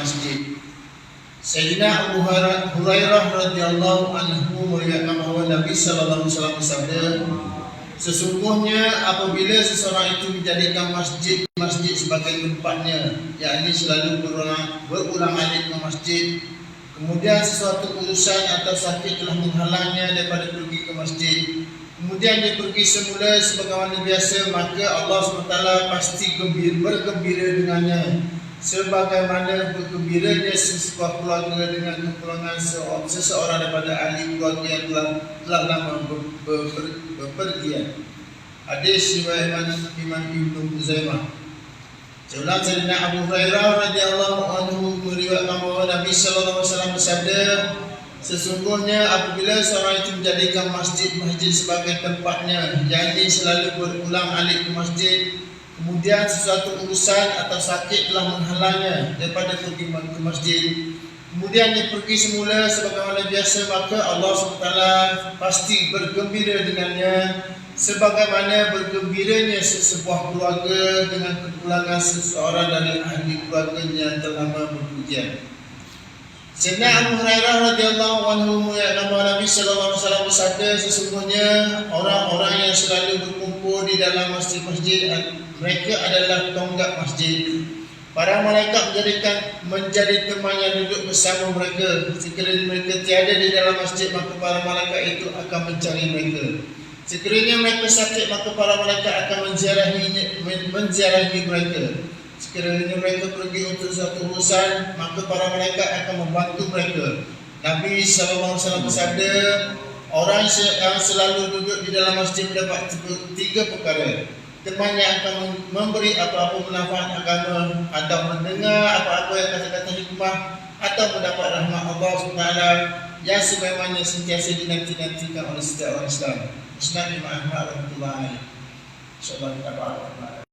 masjid. Sayyidina Abu Hurairah radhiyallahu anhu bahawa Nabi sallallahu alaihi wasallam sesungguhnya apabila seseorang itu menjadikan masjid masjid sebagai tempatnya, yakni selalu berulang berulang alik ke masjid, kemudian sesuatu urusan atau sakit telah menghalangnya daripada pergi ke masjid, kemudian dia pergi semula sebagaimana biasa, maka Allah SWT pasti gembira, bergembira dengannya sebagaimana bergembiranya sesebuah keluarga dengan kepulangan seseorang daripada ahli keluarga yang telah, telah lama ber, ber, ber, berpergian. Hadis riwayat Imam Ibnu Huzaimah. Jaulah Sayyidina Abu Hurairah radhiyallahu anhu meriwayatkan bahawa Nabi sallallahu alaihi wasallam bersabda, sesungguhnya apabila seorang itu menjadikan masjid-masjid sebagai tempatnya, jadi selalu berulang alik ke masjid, Kemudian sesuatu urusan atau sakit telah menghalangnya daripada pergi ke masjid. Kemudian dia pergi semula sebagaimana biasa maka Allah SWT pasti bergembira dengannya sebagaimana bergembiranya sesebuah keluarga dengan kepulangan seseorang dari ahli keluarganya yang terlama berpujian. Sayyidina Abu Hurairah radhiyallahu anhu yang nama Nabi sallallahu alaihi wasallam bersabda sesungguhnya orang-orang yang selalu berkumpul di dalam masjid-masjid mereka adalah tonggak masjid. Para malaikat menjadikan menjadi teman yang duduk bersama mereka. Sekiranya mereka tiada di dalam masjid, maka para malaikat itu akan mencari mereka. Sekiranya mereka sakit, maka para malaikat akan menziarahi menziarahi mereka. Sekiranya mereka pergi untuk suatu urusan, maka para malaikat akan membantu mereka. Nabi wasallam bersabda, orang yang selalu duduk di dalam masjid mendapat tiga perkara teman yang akan memberi apa-apa manfaat agama atau mendengar apa-apa yang kata-kata hikmah atau mendapat rahmat Allah SWT yang sebagaimana sentiasa dinanti-nantikan oleh setiap orang Islam. Bismillahirrahmanirrahim. InsyaAllah kita berdoa.